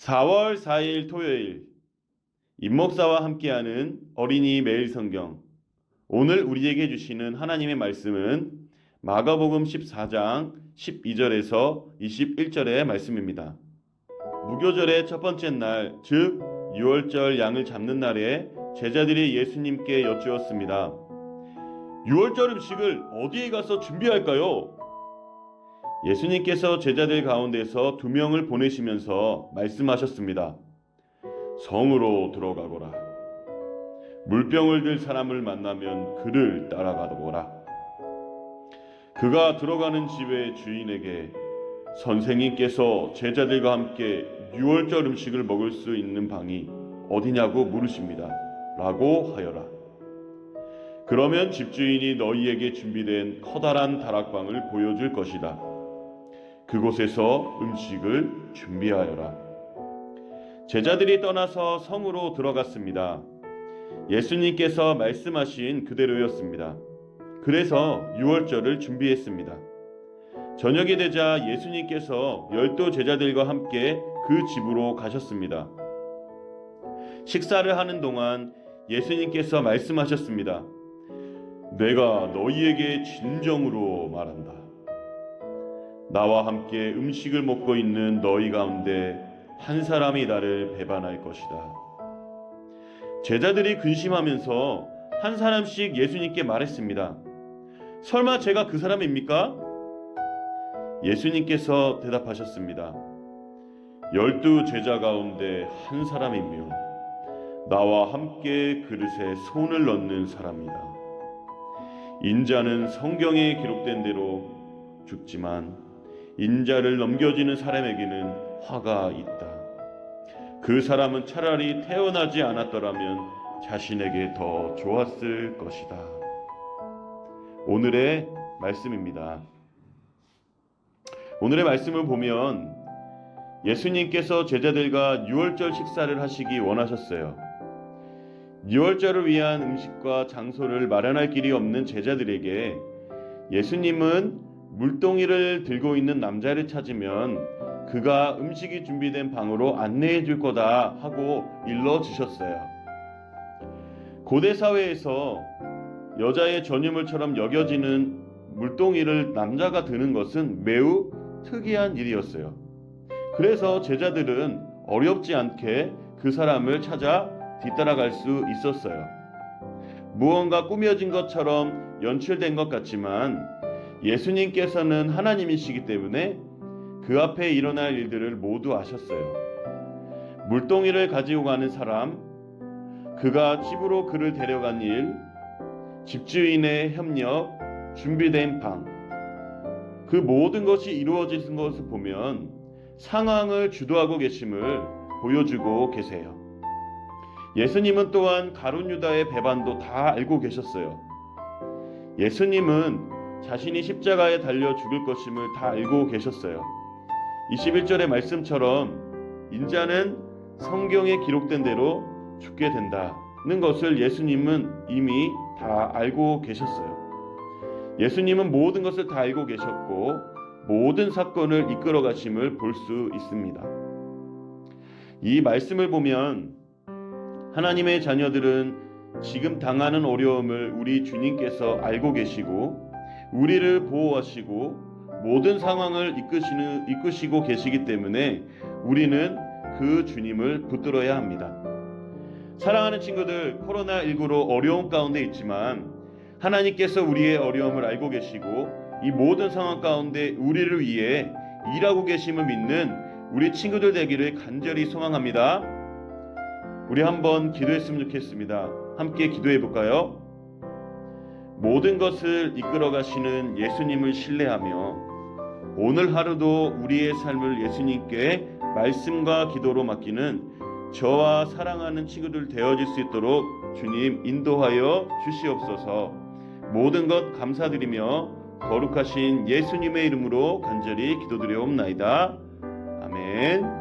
4월 4일 토요일 임목사와 함께하는 어린이 매일 성경 오늘 우리에게 주시는 하나님의 말씀은 마가복음 14장 12절에서 21절의 말씀입니다. 무교절의 첫 번째 날, 즉 6월절 양을 잡는 날에 제자들이 예수님께 여쭈었습니다. 6월절 음식을 어디에 가서 준비할까요? 예수님께서 제자들 가운데서 두 명을 보내시면서 말씀하셨습니다. 성으로 들어가거라. 물병을 들 사람을 만나면 그를 따라가거라. 그가 들어가는 집의 주인에게 선생님께서 제자들과 함께 유월절 음식을 먹을 수 있는 방이 어디냐고 물으십니다. 라고 하여라. 그러면 집주인이 너희에게 준비된 커다란 다락방을 보여줄 것이다. 그곳에서 음식을 준비하여라. 제자들이 떠나서 성으로 들어갔습니다. 예수님께서 말씀하신 그대로였습니다. 그래서 유월절을 준비했습니다. 저녁이 되자 예수님께서 열두 제자들과 함께 그 집으로 가셨습니다. 식사를 하는 동안 예수님께서 말씀하셨습니다. 내가 너희에게 진정으로 말한다. 나와 함께 음식을 먹고 있는 너희 가운데 한 사람이 나를 배반할 것이다. 제자들이 근심하면서 한 사람씩 예수님께 말했습니다. 설마 제가 그 사람입니까? 예수님께서 대답하셨습니다. 열두 제자 가운데 한 사람이며 나와 함께 그릇에 손을 넣는 사람이다. 인자는 성경에 기록된 대로 죽지만 인자를 넘겨지는 사람에게는 화가 있다. 그 사람은 차라리 태어나지 않았더라면 자신에게 더 좋았을 것이다. 오늘의 말씀입니다. 오늘의 말씀을 보면 예수님께서 제자들과 유월절 식사를 하시기 원하셨어요. 유월절을 위한 음식과 장소를 마련할 길이 없는 제자들에게 예수님은 물동이를 들고 있는 남자를 찾으면 그가 음식이 준비된 방으로 안내해 줄 거다 하고 일러 주셨어요. 고대 사회에서 여자의 전유물처럼 여겨지는 물동이를 남자가 드는 것은 매우 특이한 일이었어요. 그래서 제자들은 어렵지 않게 그 사람을 찾아 뒤따라갈 수 있었어요. 무언가 꾸며진 것처럼 연출된 것 같지만 예수님께서는 하나님이시기 때문에 그 앞에 일어날 일들을 모두 아셨어요. 물동이를 가지고 가는 사람, 그가 집으로 그를 데려간 일, 집주인의 협력, 준비된 방, 그 모든 것이 이루어진 것을 보면 상황을 주도하고 계심을 보여주고 계세요. 예수님은 또한 가룟 유다의 배반도 다 알고 계셨어요. 예수님은 자신이 십자가에 달려 죽을 것임을 다 알고 계셨어요. 21절의 말씀처럼 인자는 성경에 기록된 대로 죽게 된다는 것을 예수님은 이미 다 알고 계셨어요. 예수님은 모든 것을 다 알고 계셨고 모든 사건을 이끌어 가심을 볼 수 있습니다. 이 말씀을 보면 하나님의 자녀들은 지금 당하는 어려움을 우리 주님께서 알고 계시고 우리를 보호하시고 모든 상황을 이끄시는 이끄시고 계시기 때문에 우리는 그 주님을 붙들어야 합니다. 사랑하는 친구들, 코로나19로 어려움 가운데 있지만 하나님께서 우리의 어려움을 알고 계시고 이 모든 상황 가운데 우리를 위해 일하고 계심을 믿는 우리 친구들 되기를 간절히 소망합니다. 우리 한번 기도했으면 좋겠습니다. 함께 기도해 볼까요? 모든 것을 이끌어 가시는 예수님을 신뢰하며 오늘 하루도 우리의 삶을 예수님께 말씀과 기도로 맡기는 저와 사랑하는 친구들 되어질 수 있도록 주님 인도하여 주시옵소서 모든 것 감사드리며 거룩하신 예수님의 이름으로 간절히 기도드려옵나이다. 아멘.